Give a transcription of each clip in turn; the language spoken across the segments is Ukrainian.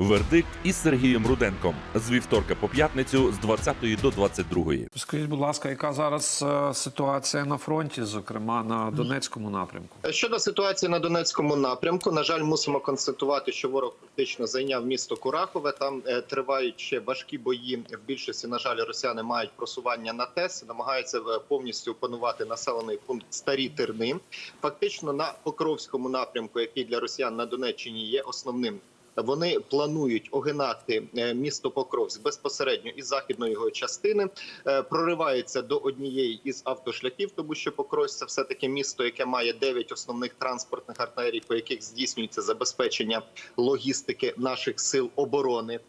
Вердикт із Сергієм Руденком з вівторка по п'ятницю з 20 до 22. Скажіть, будь ласка, яка зараз е, ситуація на фронті, зокрема на Донецькому напрямку? Щодо ситуації на Донецькому напрямку, на жаль, мусимо констатувати, що ворог фактично зайняв місто Курахове. Там е, тривають ще важкі бої. В більшості, на жаль, росіяни мають просування на ТЕС, намагаються е, повністю опанувати населений пункт Старі Терни. Фактично на Покровському напрямку, який для росіян на Донеччині є основним. Вони планують огинати е, місто Покровськ безпосередньо із західної його частини, е, прориваються до однієї із автошляхів, тому що Покровськ – це все таки місто, яке має 9 основних транспортних артерій, по яких здійснюється забезпечення логістики наших сил оборони.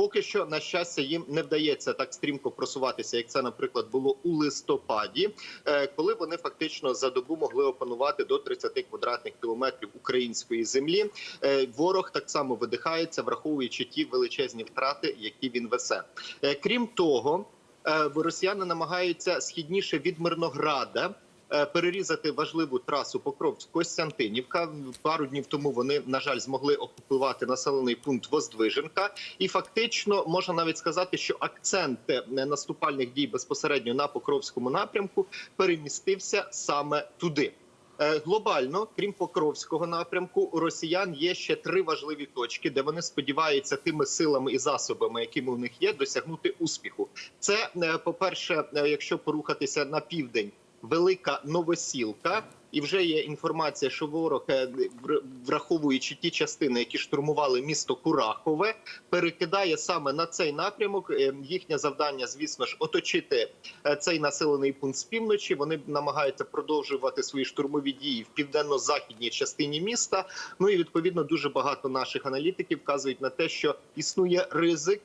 Поки що, на щастя, їм не вдається так стрімко просуватися, як це, наприклад, було у листопаді, е, коли вони фактично за добу могли опанувати до 30 квадратних кілометрів української землі. Е, Ворог так само видихається, враховуючи ті величезні втрати, які він весе. Е, Крім того, росіяни намагаються східніше від Мирнограда. Е, Перерізати важливу трасу Покровськ-Костянтинівка. Пару днів тому вони на жаль змогли окупувати населений пункт Воздвиженка, і фактично можна навіть сказати, що акцент е, наступальних дій безпосередньо на Покровському напрямку перемістився саме туди. Е, Глобально, крім Покровського напрямку, у росіян є ще три важливі точки, де вони сподіваються тими силами і засобами, які у них є, досягнути успіху. Це по перше, якщо порухатися на південь, велика новосілка. І вже є інформація, що ворог, е, враховуючи ті частини, які штурмували місто Курахове, перекидає саме на цей напрямок. Е, Їхнє завдання, звісно ж, оточити е, цей населений пункт з півночі. Вони намагаються продовжувати свої штурмові дії в південно-західній частині міста. Ну і відповідно дуже багато наших аналітиків вказують на те, що існує ризик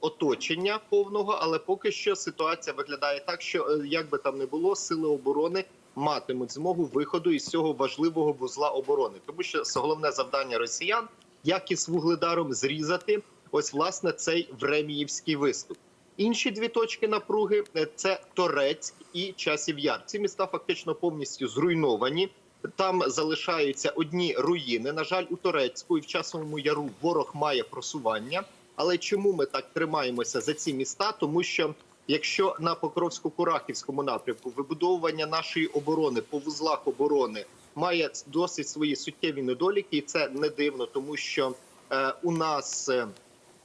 оточення повного, але поки що ситуація виглядає так, що як би там не було, сили оборони. Матимуть змогу виходу із цього важливого вузла оборони, тому що головне завдання росіян, як із вугледаром, зрізати ось власне цей Времіївський виступ. Інші дві точки напруги е, це Торецьк і Часів Яр. Ці міста фактично повністю зруйновані. Там залишаються одні руїни. На жаль, у Торецьку і в часовому яру ворог має просування. Але чому ми так тримаємося за ці міста? Тому що якщо на Покровсько-Курахівському напрямку вибудовування нашої оборони по вузлах оборони має досить свої суттєві недоліки, і це не дивно, тому що е, у нас. е,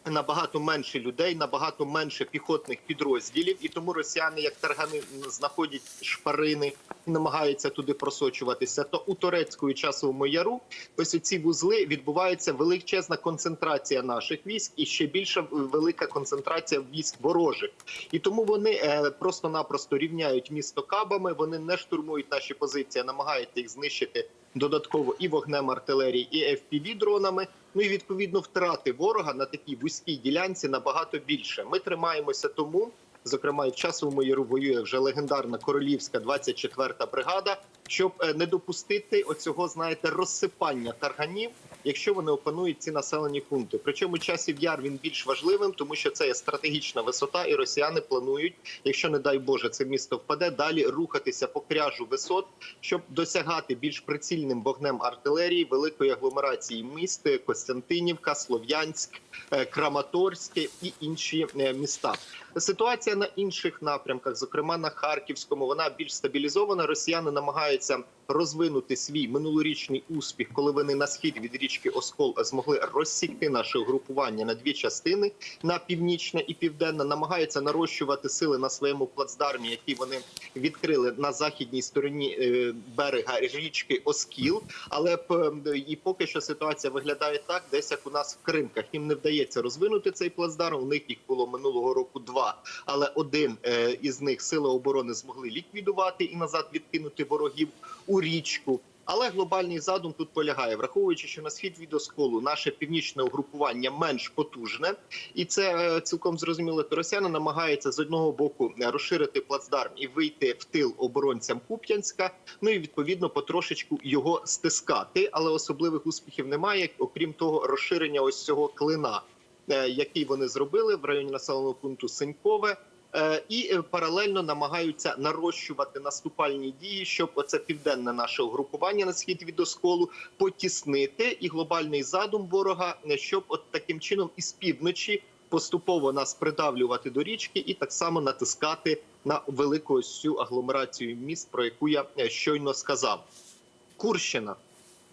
Набагато менше людей, набагато менше піхотних підрозділів, і тому росіяни, як таргани, знаходять шпарини і намагаються туди просочуватися. То у турецьку і часовому яру ось ці вузли відбувається величезна концентрація наших військ і ще більша велика концентрація військ ворожих. І тому вони е, просто-напросто рівняють місто кабами. Вони не штурмують наші позиції, намагаються їх знищити додатково і вогнем артилерії, і fpv дронами. Ну і відповідно втрати ворога на такій вузькій ділянці набагато більше. Ми тримаємося тому. Зокрема, і в часовому яру воює вже легендарна королівська 24-та бригада, щоб е, не допустити оцього, знаєте, розсипання тарганів, якщо вони опанують ці населені пункти. Причому часів яр він більш важливим, тому що це є стратегічна висота, і росіяни планують, якщо не дай Боже, це місто впаде, далі рухатися по кряжу висот, щоб досягати більш прицільним вогнем артилерії великої агломерації міст Костянтинівка, Слов'янськ, е, Краматорське і інші е, міста. Ситуація на інших напрямках, зокрема на Харківському, вона більш стабілізована. Росіяни намагаються розвинути свій минулорічний успіх, коли вони на схід від річки Оскол змогли розсікти наше угрупування на дві частини на північне і південне. Намагаються нарощувати сили на своєму плацдармі, які вони відкрили на західній стороні е, берега річки Оскіл. Але і поки що ситуація виглядає так, десь як у нас в Кримках. Їм не вдається розвинути цей плацдарм. У них їх було минулого року два, але один е, із них сили оборони змогли ліквідувати і назад відкинути ворогів у річку. Але глобальний задум тут полягає, враховуючи, що на схід від осколу наше північне угрупування менш потужне, і це е, цілком зрозуміло. То росіяни намагаються з одного боку е, розширити плацдарм і вийти в тил оборонцям Куп'янська. Ну і відповідно потрошечку його стискати, але особливих успіхів немає. Окрім того, розширення ось цього клина, який вони зробили в районі населеного пункту Сенькове. Е, І е, паралельно намагаються нарощувати наступальні дії, щоб оце південне наше угрупування на схід від осколу потіснити, і глобальний задум ворога, е, щоб от таким чином із півночі поступово нас придавлювати до річки, і так само натискати на велику цю агломерацію міст, про яку я е, щойно сказав. Курщина.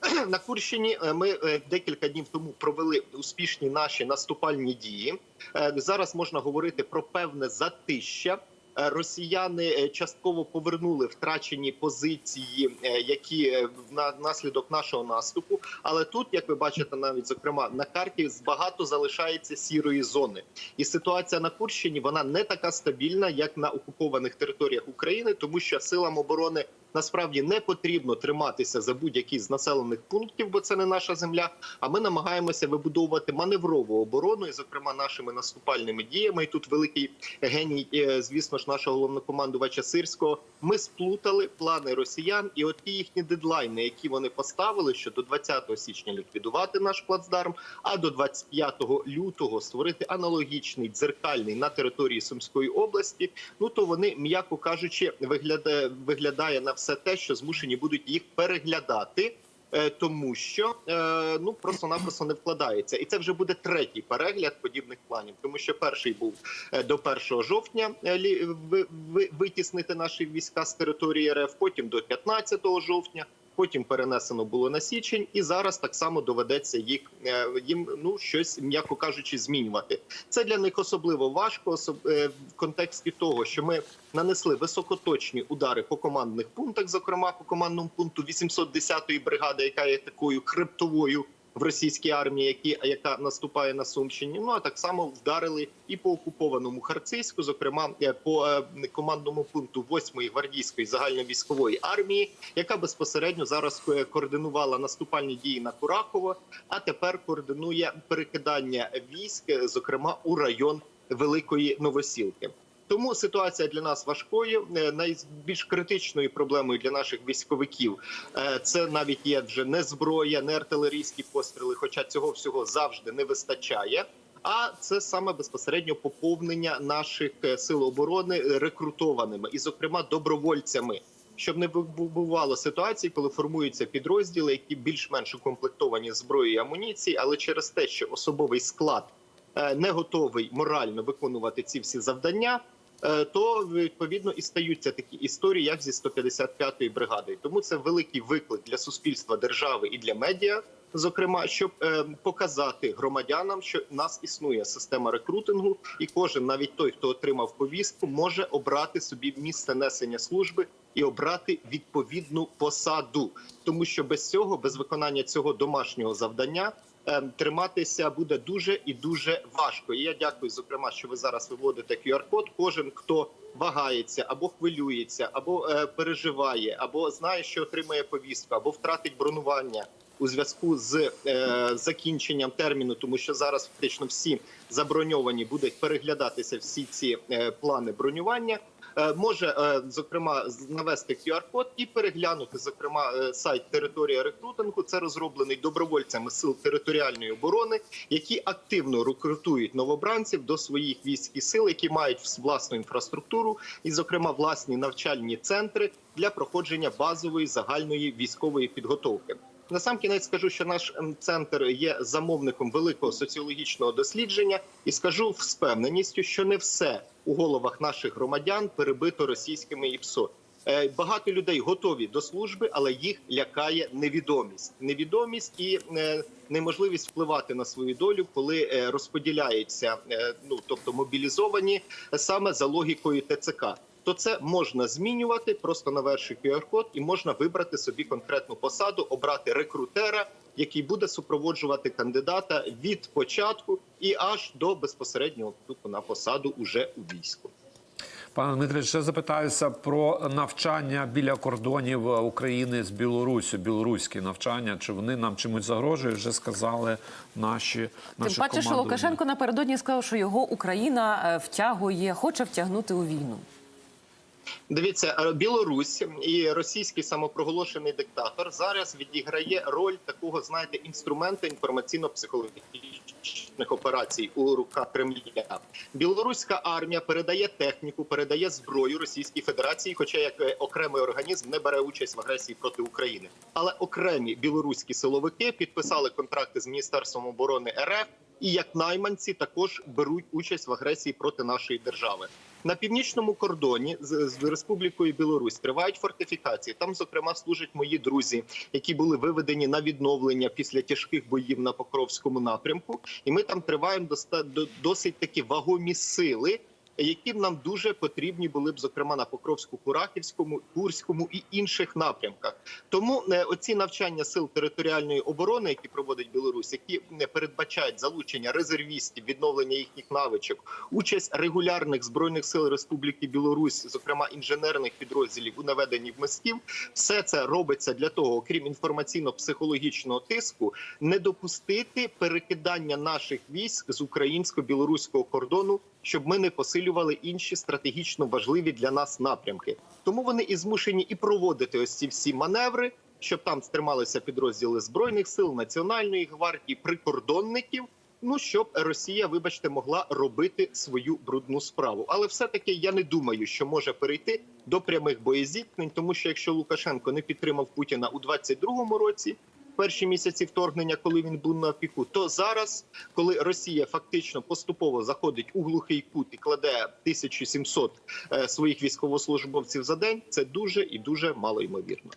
На Курщині е, ми е, декілька днів тому провели успішні наші наступальні дії. Е, Зараз можна говорити про певне затища. Росіяни частково повернули втрачені позиції, які на- внаслідок нашого наступу. Але тут, як ви бачите, навіть зокрема на карті багато залишається сірої зони, і ситуація на Курщині вона не така стабільна, як на окупованих територіях України, тому що силам оборони насправді не потрібно триматися за будь-який з населених пунктів, бо це не наша земля. А ми намагаємося вибудовувати маневрову оборону, і зокрема нашими наступальними діями. І тут великий геній, е, звісно ж, нашого головнокомандувача Сирського. Ми сплутали плани росіян, і от ті їхні дедлайни, які вони поставили, що до 20 січня ліквідувати наш плацдарм, а до 25 лютого створити аналогічний дзеркальний на території Сумської області. Ну то вони, м'яко кажучи, виглядає виглядає на все те, що змушені будуть їх переглядати. е, Тому що е, ну просто-напросто не вкладається, і це вже буде третій перегляд подібних планів, тому що перший був е, до 1 жовтня витіснити наші війська з території РФ, потім до 15 жовтня, потім перенесено було на січень, і зараз так само доведеться їх е, їм ну щось м'яко кажучи змінювати. Це для них особливо важко, особ- е, в контексті того, що ми нанесли високоточні удари по командних пунктах, зокрема по командному пункту 810-ї бригади, яка є такою хребтовою. В російській армії, які яка наступає на Сумщині, ну а так само вдарили і по окупованому Харцизьку, зокрема е, по е, командному пункту 8-ї гвардійської загальновійськової армії, яка безпосередньо зараз е, координувала наступальні дії на Курахово, а тепер координує перекидання військ, зокрема у район Великої Новосілки. Тому ситуація для нас важкою. Е, Найбільш критичною проблемою для наших військовиків е, це навіть є вже не зброя, не артилерійські постріли, хоча цього всього завжди не вистачає. А це саме безпосередньо поповнення наших е, сил оборони рекрутованими і, зокрема, добровольцями. Щоб не бувало ситуації, коли формуються підрозділи, які більш-менш укомплектовані зброєю і амуніцією, але через те, що особовий склад не готовий морально виконувати ці всі завдання, то відповідно і стаються такі історії, як зі 155-ї бригади. Тому це великий виклик для суспільства, держави і для медіа. Зокрема, щоб е, показати громадянам, що в нас існує система рекрутингу, і кожен, навіть той, хто отримав повістку, може обрати собі місце несення служби і обрати відповідну посаду, тому що без цього, без виконання цього домашнього завдання, е, триматися буде дуже і дуже важко. І я дякую, зокрема, що ви зараз виводите QR-код. Кожен хто вагається або хвилюється, або е, переживає, або знає, що отримає повістку, або втратить бронування. У зв'язку з е, закінченням терміну, тому що зараз фактично всі заброньовані будуть переглядатися всі ці е, плани бронювання. Е, може е, зокрема навести QR-код і переглянути зокрема е, сайт територія рекрутингу. Це розроблений добровольцями сил територіальної оборони, які активно рекрутують новобранців до своїх військ і сил, які мають власну інфраструктуру і, зокрема, власні навчальні центри для проходження базової загальної військової підготовки. На сам кінець скажу, що наш центр є замовником великого соціологічного дослідження, і скажу з впевненістю, що не все у головах наших громадян перебито російськими ІПСО. Е, Багато людей готові до служби, але їх лякає невідомість. Невідомість і е, неможливість впливати на свою долю, коли е, розподіляються, ну тобто мобілізовані саме за логікою ТЦК. То це можна змінювати просто на верший QR-код, і можна вибрати собі конкретну посаду, обрати рекрутера, який буде супроводжувати кандидата від початку і аж до безпосереднього вступу на посаду уже у війську. Пане Дмитре, ще запитаюся про навчання біля кордонів України з Білорусі, білоруські навчання. Чи вони нам чимось загрожують? Вже сказали наші Тим паче, що. Лукашенко напередодні сказав, що його Україна е, втягує, хоче втягнути у війну. Дивіться, е, Білорусь і російський самопроголошений диктатор зараз відіграє роль такого, знаєте, інструмента інформаційно-психологічних операцій у руках Кремля. Білоруська армія передає техніку, передає зброю Російській Федерації, хоча як е, окремий організм не бере участь в агресії проти України. Але окремі білоруські силовики підписали контракти з міністерством оборони РФ. І як найманці також беруть участь в агресії проти нашої держави. На північному кордоні з, Республікою Білорусь тривають фортифікації. Там, зокрема, служать мої друзі, які були виведені на відновлення після тяжких боїв на Покровському напрямку. І ми там триваємо досить такі вагомі сили. Які нам дуже потрібні були б, зокрема на Покровську, Курахівському, Курському і інших напрямках. Тому е, оці навчання сил територіальної оборони, які проводить Білорусь, які не передбачають залучення резервістів, відновлення їхніх навичок, участь регулярних збройних сил Республіки Білорусь, зокрема інженерних підрозділів у наведенні мостів, все це робиться для того, окрім інформаційно-психологічного тиску, не допустити перекидання наших військ з українсько-білоруського кордону, щоб ми не посилювали інші стратегічно важливі для нас напрямки. Тому вони і змушені і проводити ось ці всі маневри, щоб там стрималися підрозділи збройних сил, національної гвардії, прикордонників. Ну щоб Росія, вибачте, могла робити свою брудну справу, але все-таки я не думаю, що може перейти до прямих боєзіткнень, тому що якщо Лукашенко не підтримав Путіна у 22-му році, перші місяці вторгнення, коли він був на піку, то зараз, коли Росія фактично поступово заходить у глухий кут і кладе 1700 е, своїх військовослужбовців за день, це дуже і дуже мало ймовірно.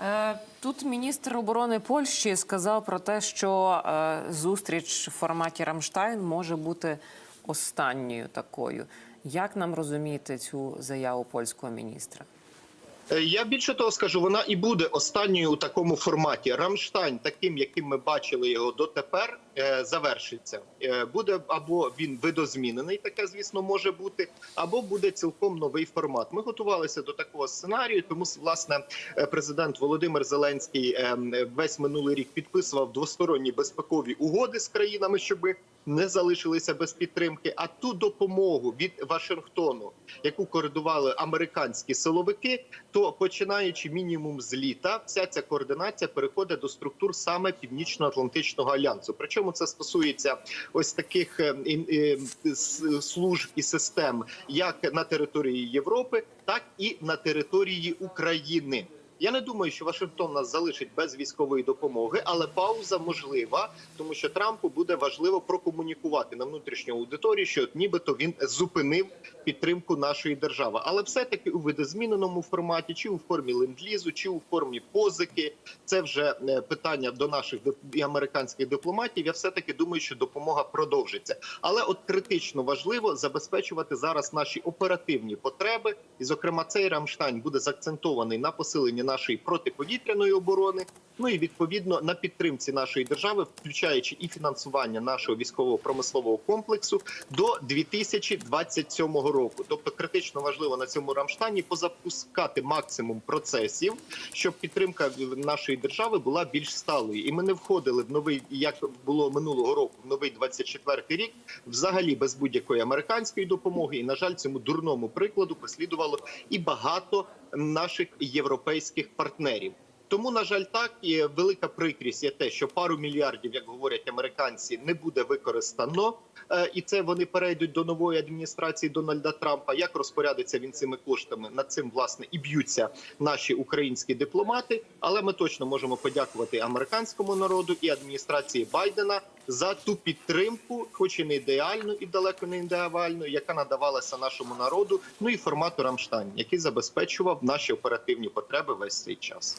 Е, Тут міністр оборони Польщі сказав про те, що е, зустріч в форматі Рамштайн може бути останньою такою. Як нам розуміти цю заяву польського міністра? Е, Я більше того скажу, вона і буде останньою у такому форматі. Рамштайн, таким, яким ми бачили його дотепер, е, завершиться. Е, Буде або він видозмінений, таке звісно може бути, або буде цілком новий формат. Ми готувалися до такого сценарію, тому власне президент Володимир Зеленський е, весь минулий рік підписував двосторонні безпекові угоди з країнами, щоби не залишилися без підтримки. А ту допомогу від Вашингтону, яку координували американські силовики, то починаючи мінімум з літа, вся ця координація переходить до структур саме Північно-Атлантичного альянсу. Причому це стосується ось таких е, служб і систем, як на території Європи, так і на території України. Я не думаю, що Вашингтон нас залишить без військової допомоги, але пауза можлива, тому що Трампу буде важливо прокомунікувати на внутрішню аудиторію, що от нібито він зупинив підтримку нашої держави. Але все-таки у видозміненому форматі, чи у формі ленд-лізу, чи у формі позики, це вже е, питання до наших і американських дипломатів. Я все таки думаю, що допомога продовжиться. Але от критично важливо забезпечувати зараз наші оперативні потреби, і зокрема цей Рамштайн буде заакцентований на посиленні нашої протиповітряної оборони. Ну і відповідно на підтримці нашої держави, включаючи і фінансування нашого військового промислового комплексу до 2027 року. Тобто критично важливо на цьому Рамштайні позапускати максимум процесів, щоб підтримка нашої держави була більш сталою. І ми не входили в новий, як було минулого року, в новий 24-й рік, взагалі без будь-якої американської допомоги. І на жаль, цьому дурному прикладу послідувало і багато наших європейських партнерів. Тому, на жаль, так і велика прикрість є те, що пару мільярдів, як говорять американці, не буде використано, Е, і це вони перейдуть до нової адміністрації Дональда Трампа. Як розпорядиться він цими коштами? Над цим власне і б'ються наші українські дипломати. Але ми точно можемо подякувати американському народу і адміністрації Байдена за ту підтримку, хоч і не ідеальну і далеко не ідеальну, яка надавалася нашому народу. Ну і формату Рамштайн, який забезпечував наші оперативні потреби весь цей час.